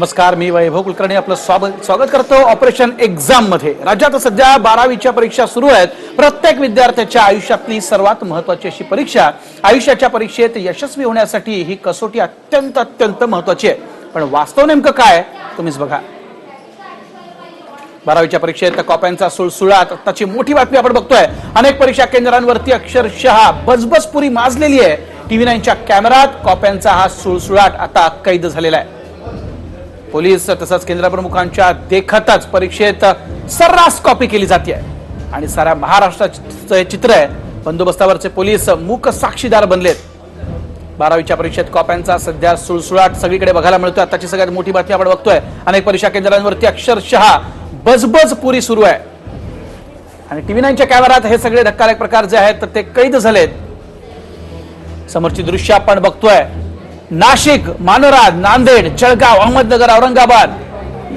नमस्कार मी वैभव कुलकर्णी आपलं स्वागत स्वागत करतो ऑपरेशन एक्झाममध्ये. राज्यात सध्या बारावीच्या परीक्षा सुरू आहेत. प्रत्येक विद्यार्थ्याच्या आयुष्यातली सर्वात महत्वाची अशी परीक्षा. आयुष्याच्या परीक्षेत यशस्वी होण्यासाठी ही कसोटी अत्यंत अत्यंत महत्वाची आहे. पण वास्तव नेमकं काय तुम्हीच बघा. बारावीच्या परीक्षेत कॉप्यांचा सुळसुळाट आत्ताची मोठी बातमी आपण बघतोय. अनेक परीक्षा केंद्रांवरती अक्षरशः बजबजपुरी माजलेली आहे. टीव्ही नाईनच्या कॅमेरात कॉप्यांचा हा सुळसुळाट आता कैद झालेला आहे. पोलीस तसंच केंद्रप्रमुखांच्या देखतच परीक्षेत सर्रास कॉपी केली जाते आणि साऱ्या महाराष्ट्राचं हे चित्र आहे बंदोबस्तावरचे पोलीस मूक साक्षीदार बनलेत. बारावीच्या परीक्षेत कॉप्यांचा सध्या सुळसुळाट सगळीकडे बघायला मिळतोय. आताची सगळ्यात मोठी बातमी आपण बघतोय. अनेक परीक्षा केंद्रांवरती अक्षरशः बजबज पुरी सुरू आहे. आणि टीव्ही नाईनच्या कॅमेरात हे सगळे धक्कादायक प्रकार जे आहेत तर ते कैद झालेत. समोरची दृश्य आपण बघतोय. नाशिक मानोराज नांदेड जळगाव अहमदनगर औरंगाबाद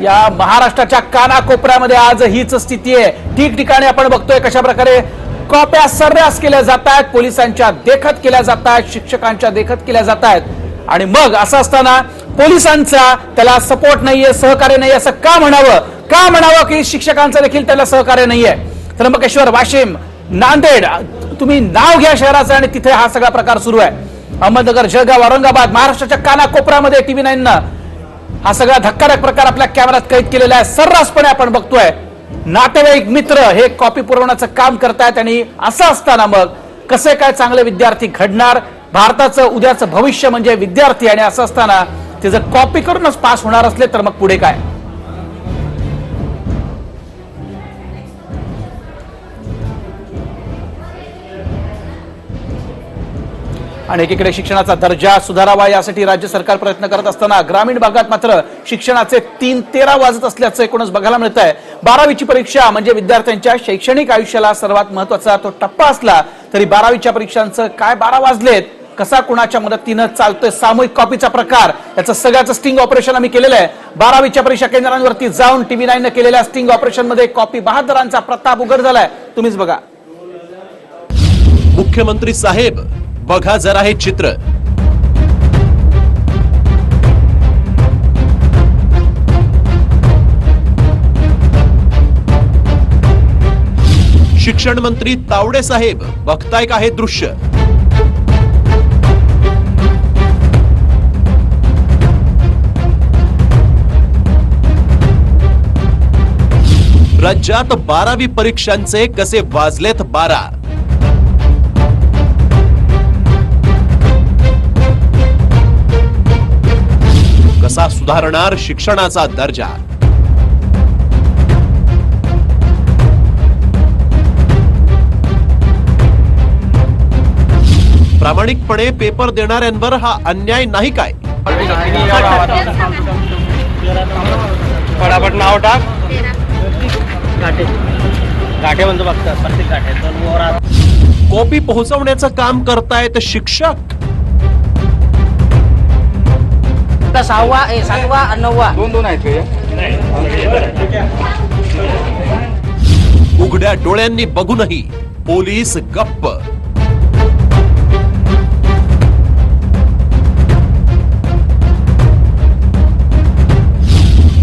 या महाराष्ट्राच्या कानाकोपऱ्यामध्ये आज हीच स्थिती आहे. ठिकठिकाणी आपण बघतोय कशा प्रकारे कॉप्या सर्रास केल्या जात आहेत पोलिसांच्या देखत केल्या जात आहेत शिक्षकांच्या देखत केल्या जात आहेत. आणि मग असं असताना पोलिसांचा त्याला सपोर्ट नाहीये सहकार्य नाही असं का म्हणावं? का म्हणावं की शिक्षकांचं देखील त्याला सहकार्य नाहीये? त्र्यंबकेश्वर वाशिम नांदेड तुम्ही नाव घ्या शहराचं आणि तिथे हा सगळा प्रकार सुरू आहे. अहमदनगर जळगाव औरंगाबाद महाराष्ट्राच्या कानाकोपऱ्यामध्ये टीव्ही नाईन हा सगळा धक्कादायक प्रकार आपल्या कॅमेऱ्यात कैद केलेला आहे. सर्रासपणे आपण बघतोय नातेवाईक मित्र हे कॉपी पुरवण्याचं काम करतायत आणि असं असताना मग कसे काय चांगले विद्यार्थी घडणार? भारताचं उद्याचं भविष्य म्हणजे विद्यार्थी आणि असं असताना ते जर कॉपी करूनच पास होणार असले तर मग पुढे काय? आणि एकीकडे शिक्षणाचा दर्जा सुधारावा यासाठी राज्य सरकार प्रयत्न करत असताना ग्रामीण भागात मात्र शिक्षणाचे तीन तेरा वाजत असल्याचं एकूणच बघायला मिळत आहे बारावीची परीक्षा म्हणजे विद्यार्थ्यांच्या शैक्षणिक आयुष्याला सर्वात महत्त्वाचा तो टप्पा असला तरी बारावीच्या परीक्षांचं काय बारा वाजलेत कसा कुणाच्या मदतीनं चालतोय सामूहिक कॉपीचा प्रकार याचं सगळ्याचं स्टिंग ऑपरेशन आम्ही केलेलं आहे. बारावीच्या परीक्षा केंद्रांवरती जाऊन टीव्ही नाईन केलेल्या स्टिंग ऑपरेशनमध्ये कॉपी बहादरांचा प्रताप उघड झालाय. तुम्हीच बघा. मुख्यमंत्री साहेब बघा जरा हे चित्र. शिक्षण मंत्री तावडे साहेब बघताय का हे दृश्य. राज्यात बारावी परीक्षांचे कसे वाजलेत बारा? सुधारणार शिक्षणाचा दर्जा. प्रामाणिकपणे पेपर देणाऱ्यांवर हा अन्याय नाही काय? फटाफट नाव टाक. म्हणतो कॉपी पोहोचवण्याचं काम करतायत शिक्षक. सहावा ए सातवा आणि नववा उघड्या डोळ्यांनी बघूनही पोलीस गप्प.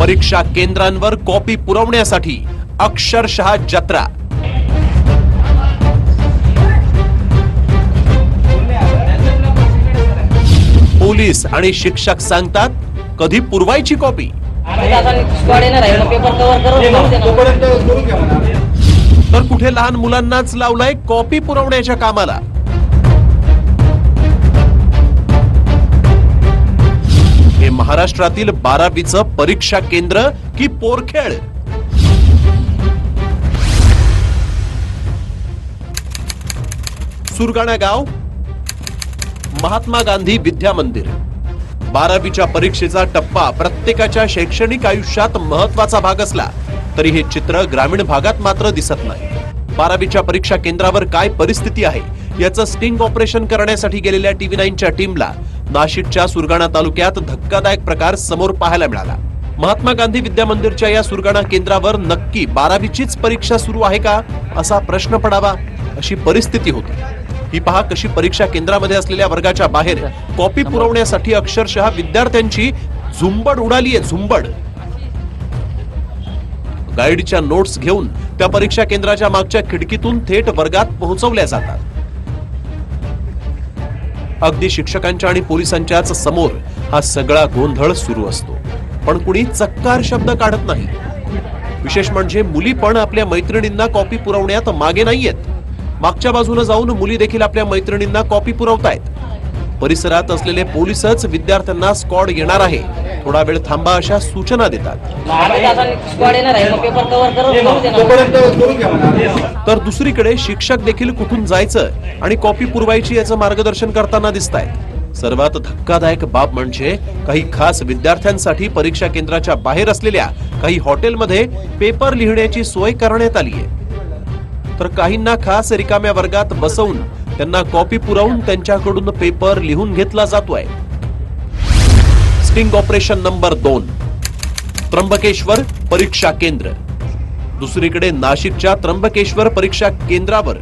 परीक्षा केंद्रांवर कॉपी पुरवण्यासाठी अक्षरशः जत्रा. पोलीस आणि शिक्षक सांगतात कधी पुरवायची कॉपी तर कुठे लहान मुलांनाच लावलाय कॉपी पुरवण्याच्या कामाला? हे महाराष्ट्रातील बारावीचं परीक्षा केंद्र की पोरखेळ सुरगाणा गाव महात्मा गांधी विद्या मंदिर. बारावीच्या परीक्षेचा टप्पा प्रत्येकाच्या शैक्षणिक आयुष्यात महत्त्वाचा भाग असला तरी हे चित्र ग्रामीण भागात मात्र दिसत नाही. बारावीच्या परीक्षा केंद्रावर काय परिस्थिती आहे याचं स्टिंग ऑपरेशन करण्यासाठी गेलेल्या टीव्ही नाईनच्या टीमला नाशिकच्या सुरगाणा तालुक्यात धक्कादायक प्रकार समोर पाहायला मिळाला. महात्मा गांधी विद्या मंदिरच्या या सुरगाणा केंद्रावर नक्की बारावीचीच परीक्षा सुरू आहे का असा प्रश्न पडावा अशी परिस्थिती होती. ही पहा कशी परीक्षा केंद्रामध्ये असलेल्या वर्गाच्या बाहेर कॉपी पुरवण्यासाठी अक्षरशः विद्यार्थ्यांची झुंबड उडालीये झुंबड. गाईडच्या नोट्स घेऊन त्या परीक्षा केंद्राच्या मागच्या खिडकीतून थेट वर्गात पोहोचवल्या जातात. अगदी शिक्षकांच्या आणि पोलिसांच्याच समोर हा सगळा गोंधळ सुरू असतो. पण कुणी चक्कार शब्द काढत नाही. विशेष म्हणजे मुली पण आपल्या मैत्रिणींना कॉपी पुरवण्यात मागे नाहीयेत. मागच्या बाजूला जाऊन मुली देखील आपल्या मैत्रिणींना कॉपी पुरवतायत. परिसरात असलेले पोलिसच विद्यार्थ्यांना स्कॉड येणार आहे. थोडा वेळ थांबा अशा सूचना देतात. तर दुसरीकडे शिक्षक देखील कुठून जायचं आणि कॉपी पुरवायची याचं मार्गदर्शन करताना दिसत आहेत सर्वात धक्कादायक बाब म्हणजे काही खास विद्यार्थ्यांसाठी परीक्षा केंद्राच्या बाहेर असलेल्या काही हॉटेलमध्ये पेपर लिहिण्याची सोय करण्यात आली आहे तर काहींना खास रिकाम्या वर्गात बसवून त्यांना कॉपी पुरवून त्यांच्याकडून पेपर लिहून घेतला जातोय. स्टिंग ऑपरेशन नंबर दोन. त्र्यंबकेश्वर परीक्षा केंद्र. दुसरीकडे नाशिकच्या त्र्यंबकेश्वर परीक्षा केंद्रावर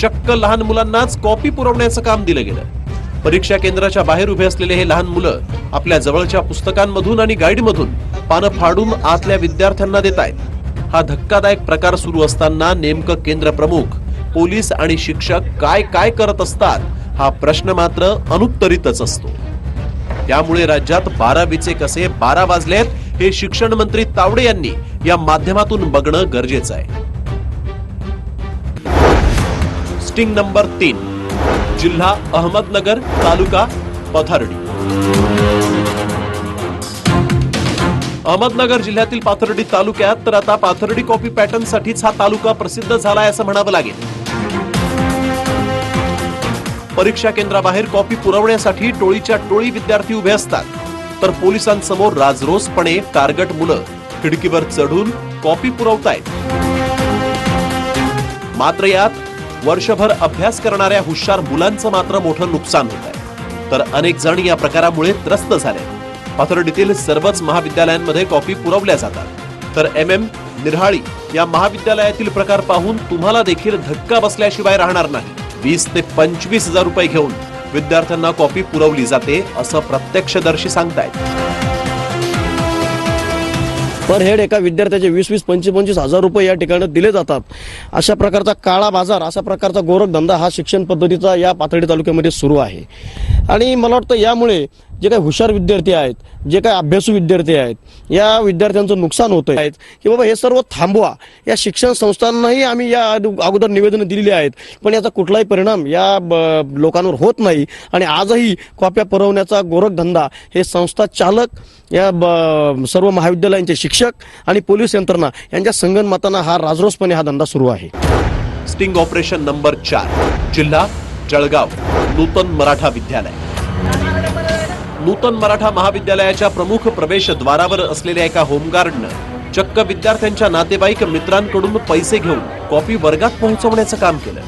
चक्क लहान मुलांनाच कॉपी पुरवण्याचं काम दिलं गेलं. परीक्षा केंद्राच्या बाहेर उभे असलेले हे लहान मुलं आपल्या जवळच्या पुस्तकांमधून आणि गाईडमधून पानं फाडून आतल्या विद्यार्थ्यांना देत आहेत हा धक्कादायक प्रकार सुरू असताना नेमकं केंद्र प्रमुख पोलीस आणि शिक्षक काय काय करत असतात हा प्रश्न मात्र अनुत्तरितच असतो. त्यामुळे राज्यात बारावीचे कसे बारा वाजलेत हे शिक्षण मंत्री तावडे यांनी या माध्यमातून बघणं गरजेचं आहे. स्टिंग नंबर तीन जिल्हा अहमदनगर तालुका पथर्डी. अहमदनगर जिल्ह्यातील पाथर्डी तालुक्यात तर आता पाथर्डी कॉपी पॅटर्न साठीच हा तालुका प्रसिद्ध झालाय असं म्हणावं लागेल. परीक्षा केंद्राबाहेर कॉपी पुरवण्यासाठी टोळीच्या टोळी विद्यार्थी उभे असतात. तर पोलिसांसमोर राजरोसपणे टार्गट मुलं खिडकीवर चढून कॉपी पुरवतायत. मात्र यात वर्षभर अभ्यास करणाऱ्या हुशार मुलांचं मात्र मोठं नुकसान होत आहे तर अनेक जण या प्रकारामुळे त्रस्त झाले पाथर्डीतील सर्वच महाविद्यालयांमध्ये कॉपी पुरवल्या जातात. तर एम एम निरहाळी या महाविद्यालयातील प्रकार पाहून तुम्हाला देखील धक्का बसल्याशिवाय राहणार नाही. वीस ते पंचवीस हजार रुपये घेऊन विद्यार्थ्यांना कॉपी पुरवली जाते असं प्रत्यक्षदर्शी सांगतायत. पर हेड एका विद्यार्थ्याचे वीस वीस पंचवीस पंचवीस हजार रुपये या ठिकाणी दिले जातात. अशा प्रकारचा काळा बाजार अशा प्रकारचा गोरखधंदा हा शिक्षण पद्धतीचा या पाथर्डी तालुक्यामध्ये सुरू आहे. आणि मला वाटतं यामुळे जे काही हुशार विद्यार्थी आहेत जे काही अभ्यासू विद्यार्थी आहेत या विद्यार्थ्यांचं नुकसान होतं आहेत की बाबा हे सर्व थांबवा. या शिक्षण संस्थांनाही आम्ही या अगोदर निवेदनं दिलेली आहेत. पण याचा कुठलाही परिणाम या ब- लोकांवर होत नाही. आणि आजही कॉप्या पुरवण्याचा गोरखधंदा हे संस्था चालक या ब- सर्व महाविद्यालयांचे शिक्षक आणि पोलीस यंत्रणा यांच्या संगणमताना हा राजरोसपणे हा धंदा सुरू आहे. स्टिंग ऑपरेशन नंबर चार जिल्हा जळगाव नूतन मराठा विद्यालय. नूतन मराठा महाविद्यालयाच्या प्रमुख प्रवेशद्वारावर असलेल्या एका होमगार्डनं चक्क विद्यार्थ्यांच्या नातेवाईक मित्रांकडून पैसे घेऊन कॉपी वर्गात पोहोचवण्याचं काम केलं.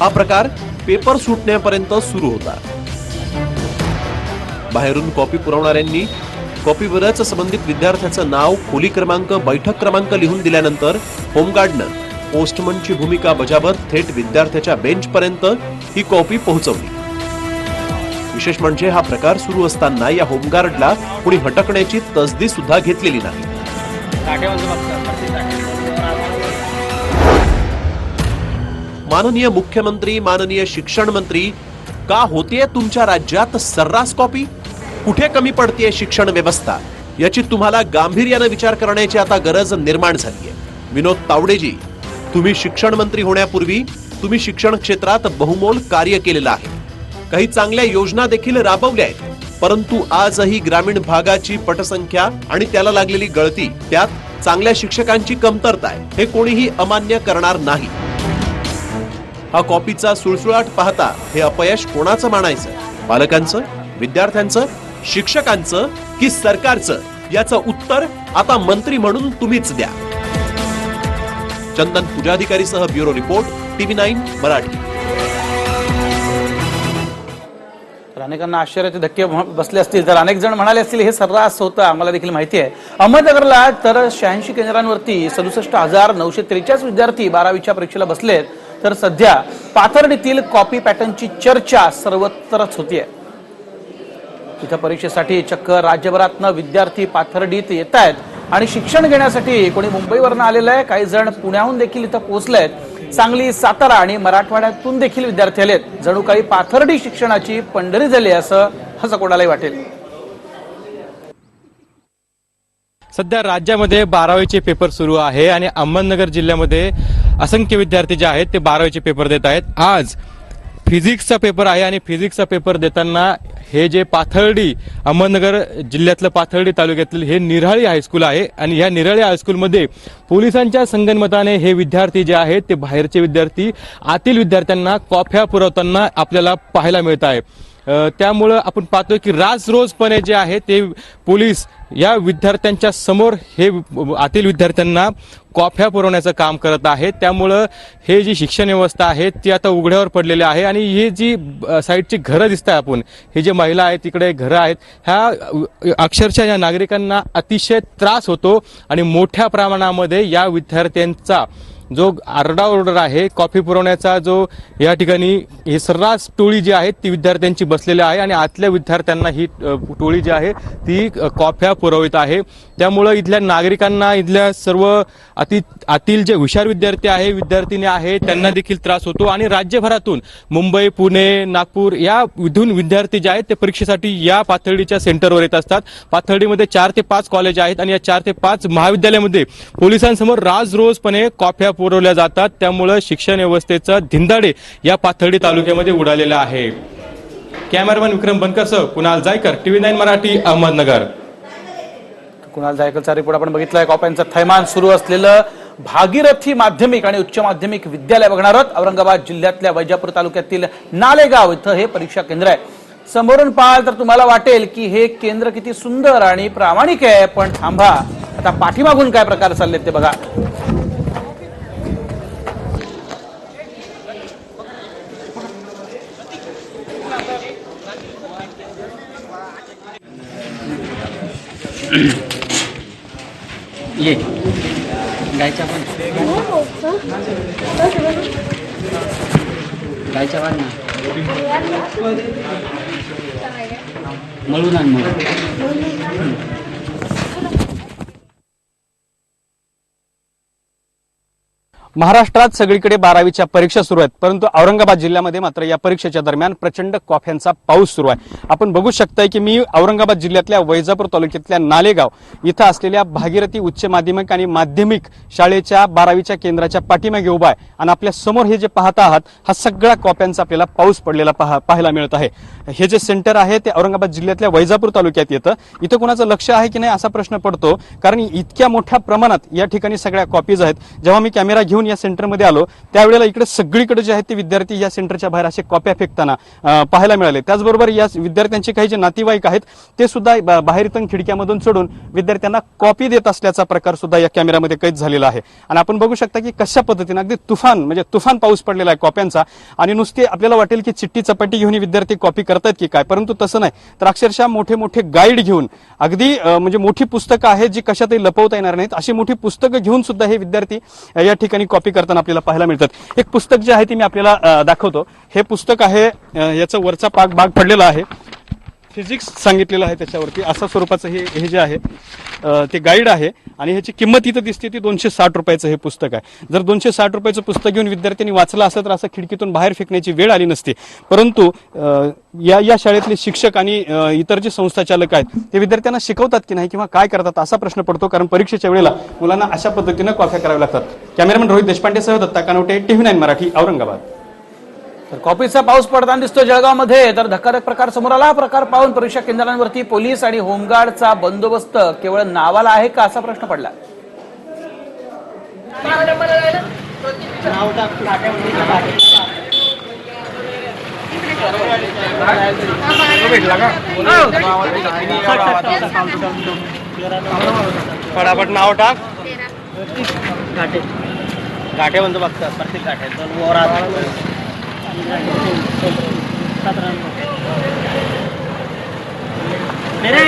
हा प्रकार पेपर सुटण्यापर्यंत सुरू होता. बाहेरून कॉपी पुरवणाऱ्यांनी कॉपीवरच संबंधित विद्यार्थ्याचं नाव खोली क्रमांक बैठक क्रमांक लिहून दिल्यानंतर होमगार्डनं पोस्टमनची भूमिका बजावत थेट विद्यार्थ्याच्या बेंचपर्यंत ही कॉपी पोहोचवली. विशेष म्हणजे हा प्रकार सुरू असताना या होमगार्डला कुणी हटकण्याची तसदी सुद्धा घेतलेली नाही. माननीय मुख्यमंत्री माननीय शिक्षण मंत्री का होतीये तुमच्या राज्यात सर्रास कॉपी? कुठे कमी पडतीये शिक्षण व्यवस्था? याची तुम्हाला गांभीर्यानं विचार करण्याची आता गरज निर्माण झालीय. विनोद तावडेजी तुम्ही शिक्षण मंत्री होण्यापूर्वी तुम्ही शिक्षण क्षेत्रात बहुमोल कार्य केलेलं आहे. काही चांगल्या योजना देखील राबवल्या आहेत परंतु आजही ग्रामीण भागाची पटसंख्या आणि त्याला लागलेली गळती त्यात चांगल्या शिक्षकांची कमतरता आहे हे कोणीही अमान्य करणार नाही. हा कॉपीचा सुळसुळाट पाहता हे अपयश कोणाचं मानायचं? पालकांचं विद्यार्थ्यांचं शिक्षकांचं की सरकारचं? याचं उत्तर आता मंत्री म्हणून तुम्हीच द्या. Chandan पुजाधिकारीसह bureau report TV nine Marathi. तर अनेकांना आश्चर्याचे धक्के बसले असतील. तर अनेक जण म्हणाले असतील हे सर्रास होतं आम्हाला देखील माहिती आहे. अहमदनगरला तर शहाऐंशी केंद्रांवरती सदुसष्ट हजार नऊशे त्रेचाळीस विद्यार्थी बारावीच्या परीक्षेला बसलेत. तर सध्या पाथर्डीतील कॉपी पॅटर्नची चर्चा सर्वत्रच होतीये. तिथं परीक्षेसाठी चक्क राज्यभरातनं विद्यार्थी पाथर्डीत येत आहेत आणि शिक्षण घेण्यासाठी कोणी मुंबईवरनं आलेलं आहे काही जण पुण्याहून देखील इथं पोहोचलेत सांगली सातारा आणि मराठवाड्यातून देखील विद्यार्थी आलेत. जणू काही पाथर्डी शिक्षणाची पंढरी झाली असं असं कोणालाही वाटेल. सध्या राज्यामध्ये बारावीचे पेपर सुरू आहे आणि अहमदनगर जिल्ह्यामध्ये असंख्य विद्यार्थी जे आहेत ते बारावीचे पेपर देत आहेत. आज फिजिक्सचा पेपर आहे आणि फिजिक्सचा पेपर देताना हे जे पाथर्डी अहमदनगर जिल्ह्यातलं पाथर्डी तालुक्यातील हे निराळी हायस्कूल आहे आणि ह्या निराळी हायस्कूलमध्ये पोलिसांच्या संगनमताने हे विद्यार्थी जे आहेत ते बाहेरचे विद्यार्थी आतील विद्यार्थ्यांना कॉफ्या पुरवताना आपल्याला पाहायला मिळत आहे. त्यामुळं आपण पाहतोय की राजरोजपणे जे आहे ते पोलीस या विद्यार्थ्यांच्या समोर हे आतील विद्यार्थ्यांना कॉफ्या पुरवण्याचं काम करत आहेत. त्यामुळं हे जी शिक्षण व्यवस्था आहे ती आता उघड्यावर पडलेली आहे आणि ही जी साईडची घरं दिसत आहे आपण हे जे महिला आहेत तिकडे घरं आहेत ह्या अक्षरशः या नागरिकांना अतिशय त्रास होतो आणि मोठ्या प्रमाणामध्ये या विद्यार्थ्यांचा जो आरडाओरडा आहे कॉफी पुरवण्याचा जो या ठिकाणी ही सर्रास टोळी जी आहे ती विद्यार्थ्यांची बसलेली आहे आणि आतल्या विद्यार्थ्यांना ही टोळी जी आहे ती कॉफ्या पुरवित आहे. त्यामुळं इथल्या नागरिकांना इथल्या सर्व अति आतील जे हुशार विद्यार्थी आहे विद्यार्थिनी आहे त्यांना देखील त्रास होतो. आणि राज्यभरातून मुंबई पुणे नागपूर या इथून विद्यार्थी जे आहेत ते परीक्षेसाठी या पाथर्डीच्या सेंटरवर येत असतात. पाथर्डीमध्ये चार ते पाच कॉलेज आहेत आणि या चार ते पाच महाविद्यालयामध्ये पोलिसांसमोर राजरोजपणे कॉफ्या पुरवल्या जातात. त्यामुळं शिक्षण व्यवस्थेचा धिंदाडे या पाथर्डी तालुक्यामध्ये उडालेला आहे. कॅमेरामॅन विक्रम बनकरसह कुणाल जायकर टीव्ही नाईन मराठी अहमदनगर. कुणाल जायकरचा रिपोर्ट आपण बघितलाय. कॉप्यांचं थैमान सुरू असलेलं भागीरथी माध्यमिक आणि उच्च माध्यमिक विद्यालय बघणार आहोत. औरंगाबाद जिल्ह्यातल्या वैजापूर तालुक्यातील नालेगाव इथं हे परीक्षा केंद्र आहे. समोरून पाहाल तर तुम्हाला वाटेल की हे केंद्र किती सुंदर आणि प्रामाणिक आहे. पण थांबा. आता पाठीमागून काय प्रकार चाललेत ते बघा. ये गायच्या पण गायच्या पण ना मळून आण मळून महाराष्ट्रात सगळीकडे बारावीच्या परीक्षा सुरू आहेत परंतु औरंगाबाद जिल्ह्यामध्ये मात्र या परीक्षेच्या दरम्यान प्रचंड कॉफ्यांचा पाऊस सुरू आहे. आपण बघू शकताय की मी औरंगाबाद जिल्ह्यातल्या वैजापूर तालुक्यातल्या नालेगाव इथं असलेल्या भागीरथी उच्च माध्यमिक आणि माध्यमिक शाळेच्या बारावीच्या केंद्राच्या पाठीमागे उभा आहे आणि आपल्यासमोर हे जे पाहत आहात हा सगळा कॉप्यांचा आपल्याला पाऊस पडलेला पाहायला मिळत आहे. हे जे सेंटर आहे ते औरंगाबाद जिल्ह्यातल्या वैजापूर तालुक्यात येतं. इथं कोणाचं लक्ष आहे की नाही असा प्रश्न पडतो कारण इतक्या मोठ्या प्रमाणात या ठिकाणी सगळ्या कॉपीज आहेत. जेव्हा मी कॅमेरा घेऊन या सेंटरमध्ये आलो त्यावेळेला इकडे सगळीकडे जे आहेत ते विद्यार्थी या सेंटरच्या बाहेर असे कॉप्या फेकताना पाहायला मिळाले. त्याचबरोबर या विद्यार्थ्यांचे काही जे नातेवाईक आहेत ते सुद्धा बाहेर इथून खिडक्यामधून चढून विद्यार्थ्यांना कॉपी देत असल्याचा प्रकार सुद्धा या कॅमेऱ्यामध्ये कैद झालेला आहे. आणि आपण बघू शकता की कशा पद्धतीने अगदी तुफान म्हणजे तुफान पाऊस पडलेला आहे कॉप्यांचा आणि नुसते आपल्याला वाटेल की चिठ्ठी चपाटी घेऊन विद्यार्थी कॉपी करतायत की काय परंतु तसं नाही. तर अक्षरशः मोठे मोठे गाईड घेऊन अगदी म्हणजे मोठी पुस्तकं आहेत जी कशातही लपवता येणार नाहीत अशी मोठी पुस्तकं घेऊन सुद्धा हे विद्यार्थी या ठिकाणी कॉपी करताना आपल्याला पाहायला मिळतात. एक पुस्तक जे आहे ते मी आपल्याला दाखवतो. हे पुस्तक आहे याचा वरचा पाग भाग पडलेला आहे. फिजिक्स सांगितलेलं आहे त्याच्यावरती. असं स्वरूपाचं हे हे जे आहे ते गाईड आहे आणि ह्याची किंमत इथं दिसते ती दोनशे साठ रुपयाचं हे पुस्तक आहे. जर दोनशे साठ रुपयाचं पुस्तक घेऊन विद्यार्थ्यांनी वाचलं असं तर असं खिडकीतून बाहेर फेकण्याची वेळ आली नसते. परंतु या या शाळेतले शिक्षक आणि इतर जे संस्थाचालक आहेत ते विद्यार्थ्यांना शिकवतात की नाही किंवा काय करतात असा प्रश्न पडतो. कारण परीक्षेच्या वेळेला मुलांना अशा पद्धतीनं कॉफ्या कराव्या लागतात. कॅमेरामॅन रोहित देशपांडेसह दत्ता कानवटे टीव्ही नाईन मराठी औरंगाबाद. तर कॉपीचा पाऊस पडताना दिसतो जळगावमध्ये. तर धक्कादायक प्रकार समोर आला. हा प्रकार पाहून परीक्षा केंद्रांवरती पोलीस आणि होमगार्डचा बंदोबस्त केवळ नावाला आहे का असा प्रश्न पडला? फटाफट नाव टाक. घाटे. घाटे म्हणतो बघतात प्रत्येक घाटे. दोन वर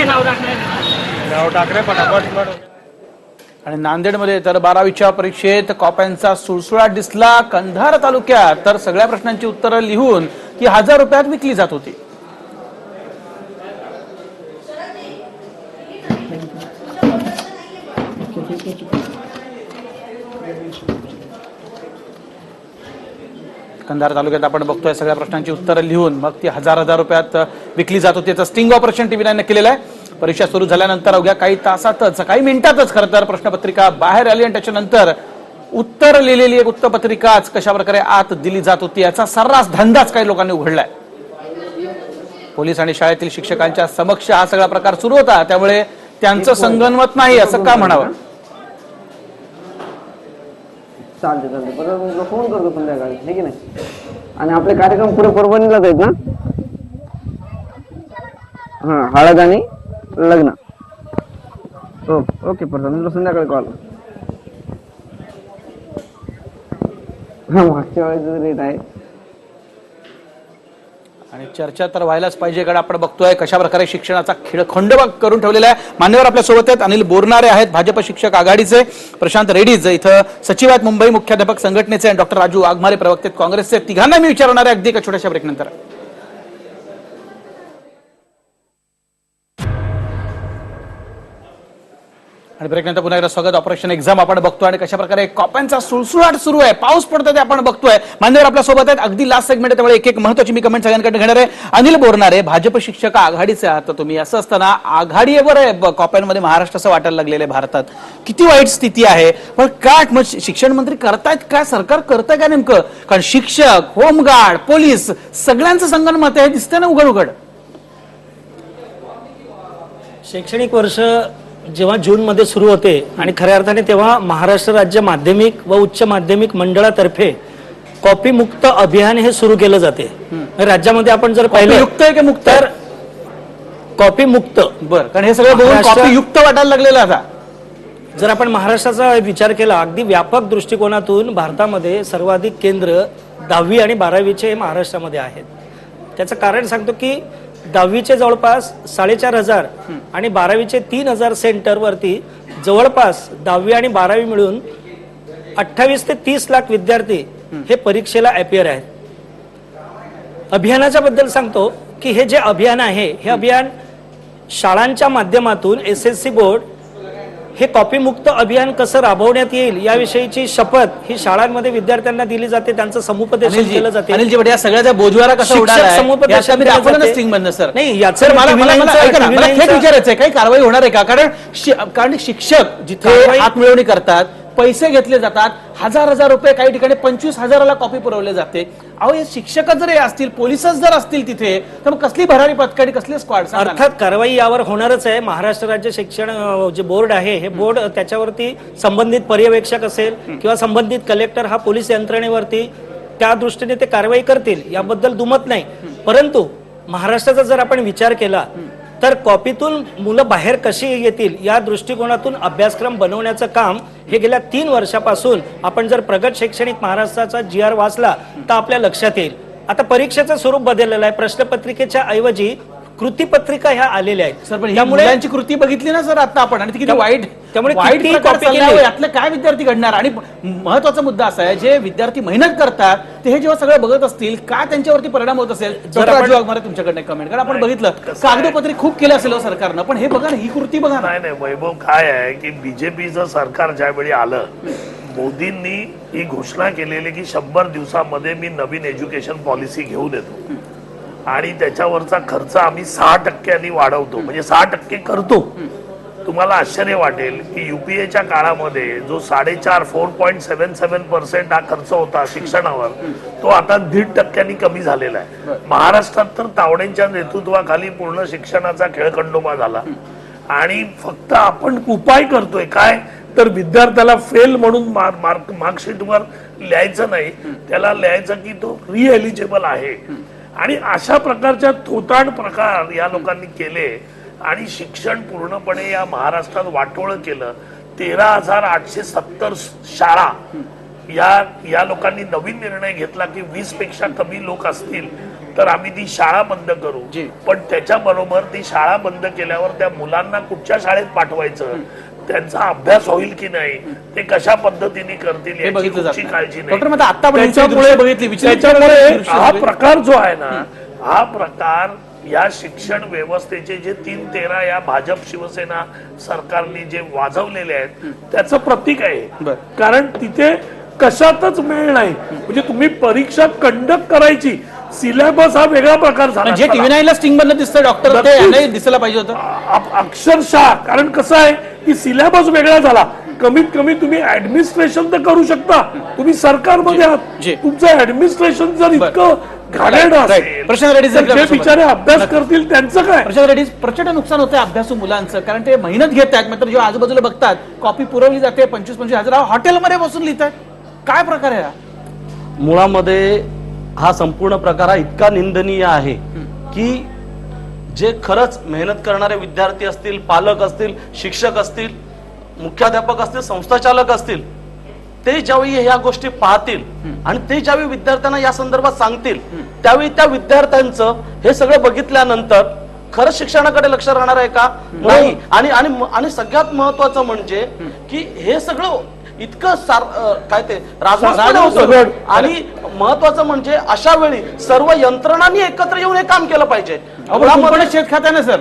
नाव आणि नांदेडमध्ये तर बारावीच्या परीक्षेत कॉप्यांचा सुळसुळाट दिसला कंधार तालुक्यात. तर सगळ्या प्रश्नांची उत्तरं लिहून ती हजार रुपयात विकली जात होती. कंधार तालुक्यात आपण बघतोय सगळ्या प्रश्नांची उत्तरं लिहून. मग ती हजार हजार रुपयात विकली जात होती. याचं स्टिंग ऑपरेशन टीव्ही नाईनने केलेलं आहे. परीक्षा सुरू झाल्यानंतर अवघ्या काही तासातच काही मिनिटातच खरं तर प्रश्नपत्रिका बाहेर आली आणि त्याच्यानंतर उत्तर लिहिलेली एक उत्तरपत्रिकाच कशा प्रकारे आत दिली जात होती याचा सर्रास धंदाच काही लोकांनी उघडलाय. पोलीस आणि शाळेतील शिक्षकांच्या समक्ष हा सगळा प्रकार सुरू होता. त्यामुळे त्यांचं संगनमत नाही असं का म्हणावं? चालते चालते. परत मी तुला फोन करतो संध्याकाळी हे की नाही? आणि आपले कार्यक्रम पुढे परभणीलाच आहेत ना? हां हळद आणि लग्न. हो ओके परत मी तुला संध्याकाळी कॉल. हां मागच्या वेळेचा रेट आहे. आणि चर्चा तर व्हायलाच पाहिजे कारण आपण बघतोय कशा प्रकारे शिक्षणाचा खेळखंड करून ठेवलेला आहे. मान्यवर आपल्यासोबत आहेत अनिल बोरणारे आहेत भाजप शिक्षक आघाडीचे प्रशांत रेड्डीज इथं सचिव आहेत मुंबई मुख्याध्यापक संघटनेचे आणि डॉक्टर राजू वाघमारे प्रवक्ते काँग्रेसचे तिघांना मी विचारणार आहे अगदी एका छोट्याशा ब्रेक आणि ब्रेकनंतर पुन्हा एकदा स्वागत. ऑपरेशन एक्झाम आपण बघतोय आणि कशा प्रकारे कॉप्यांचा सुळसुळाट सुरू आहे. पाऊस पडतोय ते आपण बघतोय. मान्यवर आपल्यासोबत आहेत. अगदी लास्ट सेगमेंट त्यामुळे एक एक महत्वाची मी कमेंट सगळ्यांकडे घेणार आहे. अनिल बोरणारे भाजप शिक्षक आघाडीचे आहात. तर तुम्ही असं असताना आघाडीवर आहे कॉप्यांमध्ये महाराष्ट्र असं वाटायला लागलेलं आहे भारतात. किती वाईट स्थिती आहे. पण काय मग शिक्षण मंत्री करतायत काय? सरकार करतंय काय नेमकं? कारण शिक्षक होमगार्ड पोलीस सगळ्यांचं संगणमत आहे. दिसतंय ना उघड उघड शैक्षणिक वर्ष जेव्हा जूनमध्ये सुरू होते आणि खऱ्या अर्थाने तेव्हा महाराष्ट्र राज्य माध्यमिक व उच्च माध्यमिक मंडळातर्फे कॉपी मुक्त अभियान हे सुरू केलं जाते. राज्यामध्ये आपण जर पाहिलं युक्त आहे की मुक्त? तर कॉपी मुक्त. बरं कारण हे सगळं बघून कॉपी युक्त वाटायला लागलेलं आता. जर आपण महाराष्ट्राचा विचार केला अगदी व्यापक दृष्टिकोनातून भारतामध्ये सर्वाधिक केंद्र दहावी आणि बारावीचे हे महाराष्ट्रामध्ये आहेत. त्याचं कारण सांगतो की दहावीचे जवळपास साडेचार हजार आणि बारावीचे तीन हजार सेंटरवरती जवळपास दहावी आणि बारावी मिळून अठ्ठावीस ते तीस लाख विद्यार्थी हे परीक्षेला अपियर आहेत. अभियानाच्या बद्दल सांगतो की हे जे अभियान आहे हे अभियान शाळांच्या माध्यमातून एस एस सी बोर्ड हे कॉपीमुक्त अभियान कसं राबवण्यात येईल याविषयीची शपथ ही शाळांमध्ये विद्यार्थ्यांना दिली जाते त्यांचं समुपदेशन केलं जाते. अनिलजी भट, या सगळ्याचा बोजवारा कसा उडाला समुपदेशन दाखवलं सर नाही, याचं मला TV9 मला मला चं- ऐका ना, मला TV9 थेट चं- विचारायचं आहे काही कारवाई होणार आहे का? कारण कारण शिक्षक जिथे हात मिळवणी करतात पैसे घेतले जातात हजार हजार रुपये काही ठिकाणी पंचवीस हजाराला कॉपी पुरवले जाते. अहो हे शिक्षकच जर हे असतील पोलिसच जर असतील तिथे तर मग कसली भरारी पथकाडी कसली स्क्वॉड अर्थात कारवाई यावर होणारच आहे. महाराष्ट्र राज्य शिक्षण जे बोर्ड आहे हे बोर्ड त्याच्यावरती संबंधित पर्यवेक्षक असेल किंवा संबंधित कलेक्टर हा पोलीस यंत्रणेवरती त्या दृष्टीने ते कारवाई करतील याबद्दल दुमत नाही. परंतु महाराष्ट्राचा जर आपण विचार केला तर कॉपीतून मुलं बाहेर कशी येतील या दृष्टिकोनातून अभ्यासक्रम बनवण्याचं काम हे गेल्या तीन वर्षापासून आपण जर प्रगत शैक्षणिक महाराष्ट्राचा जी आर वाचला तर आपल्या लक्षात येईल. आता परीक्षेचं स्वरूप बदललेलं आहे. प्रश्नपत्रिकेच्या ऐवजी कृतीपत्रिका ह्या आलेल्या आहेत. सर पण ही मुलांची कृती बघितली ना सर आता आपण? आणि ती किती त्यामुळे- वाईट त्यामुळे वाईट किती प्रकार copy चाललाय केली? यातले काय विद्यार्थी घडणार? आणि महत्त्वाचा मुद्दा असा आहे जे विद्यार्थी मेहनत करतात ते हे जेव्हा सगळं बघत असतील काय त्यांच्यावरती परिणाम होत असेल? जर आपण- राजू वाघमारे तुमच्याकडनं कमेंट कारण आपण बघितलं कागदोपत्री खूप केलं असेल हो सरकारनं पण हे बघा ना ही कृती बघा ना. नाही नाही वैभव काय आहे की बीजेपीचं सरकार ज्यावेळी आलं मोदींनी ही घोषणा केलेली की शंभर दिवसामध्ये मी नवीन एज्युकेशन पॉलिसी घेऊन येतो. आणि त्याच्यावरचा खर्च आम्ही सहा टक्क्यांनी वाढवतो. म्हणजे सहा टक्के करतो. तुम्हाला आश्चर्य वाटेल की युपीएच्या काळामध्ये जो साडेचार four point seven seven percent हा खर्च होता शिक्षणावर तो आता दीड टक्क्यांनी कमी झालेला आहे. महाराष्ट्रात तर तावडेंच्या नेतृत्वाखाली पूर्ण शिक्षणाचा खेळखंडोबा झाला. आणि फक्त आपण उपाय करतोय. काय? तर विद्यार्थ्याला फेल म्हणून मार्क मार्कशीटवर लिहायचं नाही. त्याला लिहायचं की तो रिएलिजिबल आहे. आणि अशा प्रकारच्या थोतांड प्रकार या लोकांनी केले आणि शिक्षण पूर्णपणे या महाराष्ट्रात वाटोळ केलं. तेरा हजार आठशे सत्तर शाळा या या लोकांनी नवीन निर्णय घेतला की वीसपेक्षा कमी लोक असतील तर आम्ही ती शाळा बंद करू. पण त्याच्याबरोबर ती शाळा बंद केल्यावर त्या मुलांना कुठच्या शाळेत पाठवायचं? त्यांचा अभ्यास होईल की नाही ते कशा पद्धतीने करतील हे याची. काळजी नाही. बघितली, हा. प्रकार जो आहे ना हा प्रकार या शिक्षण व्यवस्थेचे जे तीन तेरा या भाजप शिवसेना सरकारने जे वाजवलेले आहेत त्याचं प्रतीक आहे. कारण तिथे कशातच मेळ नाही. म्हणजे तुम्ही परीक्षा कंडक्ट करायची सिलेबस हा वेगळा प्रकार झाला. जे टीव्ही नाईनला स्टिंग बनलं दिसतंय डॉक्टर. दिसायला पाहिजे होतं. अक्षरशः. कारण कसं आहे की सिलेबस वेगळा झाला. कमीत कमी तुम्ही ऍडमिनिस्ट्रेशन तर करू शकता. तुम्ही सरकारमध्ये आहात. जी. तुमचं ऍडमिनिस्ट्रेशन जर इतकं. असेल प्रशांत रेड्डी. बिचारे अभ्यास करतील त्यांचं काय? प्रशांत रेड्डी प्रचंड नुकसान होतं अभ्यासू मुलांचं. कारण ते मेहनत घेत आहेत. मात्र जेव्हा आजूबाजूला बघतात कॉपी पुरवली जाते. पंचवीस पंचवीस हजार हॉटेलमध्ये बसून लिहितात काय प्रकार आहे हा? मुळामध्ये हा संपूर्ण प्रकार हा इतका निंदनीय आहे की जे खरंच मेहनत करणारे विद्यार्थी असतील पालक असतील शिक्षक असतील मुख्याध्यापक असतील संस्थाचालक असतील ते ज्यावेळी ह्या गोष्टी पाहतील आणि ते ज्यावेळी विद्यार्थ्यांना या संदर्भात सांगतील त्यावेळी त्या विद्यार्थ्यांचं हे सगळं बघितल्यानंतर खरंच शिक्षणाकडे लक्ष राहणार आहे का? नाही. आणि आणि आणि सगळ्यात महत्वाचं म्हणजे की हे सगळं इतकं सार काय ते राजवाडे होतं. आणि महत्वाचं म्हणजे अशा वेळी सर्व यंत्रणांनी एकत्र येऊन हे काम केलं पाहिजे शेत खात्या ना सर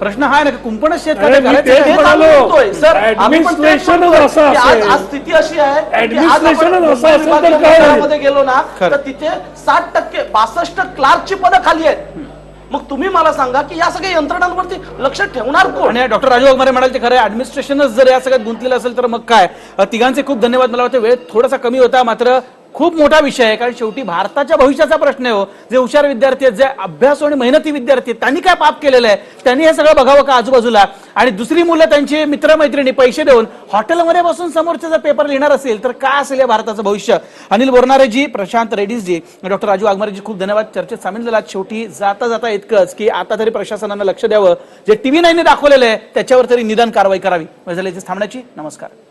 प्रश्न हा आहे ना की कुंपणच शेत अरे, खात्या मी करायचं तेच काय? हेच आम्ही म्हणालो. म्हणतोय. सर, आम्ही पण तेच Administration म्हणतोय असं की आज असेल. आज स्थिती अशी आहे गेलो ना. तर तिथे साठ टक्के बासष्ट क्लार्कची पदं खाली आहेत मग तुम्ही मला सांगा की या सगळ्या यंत्रणांवरती लक्ष ठेवणार कोण? आणि डॉक्टर राजू अगमारे म्हणाले ते खरं ऍडमिनिस्ट्रेशनच जर या सगळ्यात गुंतलेलं असेल तर मग काय? तिघांचे खूप धन्यवाद. मला वाटतं वेळ थोडासा कमी होता मात्र खूप मोठा विषय आहे कारण शेवटी भारताच्या भविष्याचा प्रश्न आहे हो. जे हुशार विद्यार्थी आहेत जे अभ्यास आणि मेहनती विद्यार्थी आहेत त्यांनी काय पाप केलेलं आहे? त्यांनी हे सगळं बघावं का आजूबाजूला? आणि दुसरी मुलं त्यांची मित्रमैत्रिणी पैसे देऊन हॉटेलमध्ये बसून समोरचे जर पेपर लिहिणार असेल तर काय असेल या भारताचं भविष्य? अनिल बोरणारेजी प्रशांत रेड्डीजी डॉक्टर राजू आगमारेजी खूप धन्यवाद. चर्चेत सामील झाला शेवटी जाता जाता इतकंच की आता तरी प्रशासनानं लक्ष द्यावं. जे टीव्ही नाईनने दाखवलेलं आहे त्याच्यावर तरी निदान कारवाई करावी. झाल्याची थांबण्याची. नमस्कार.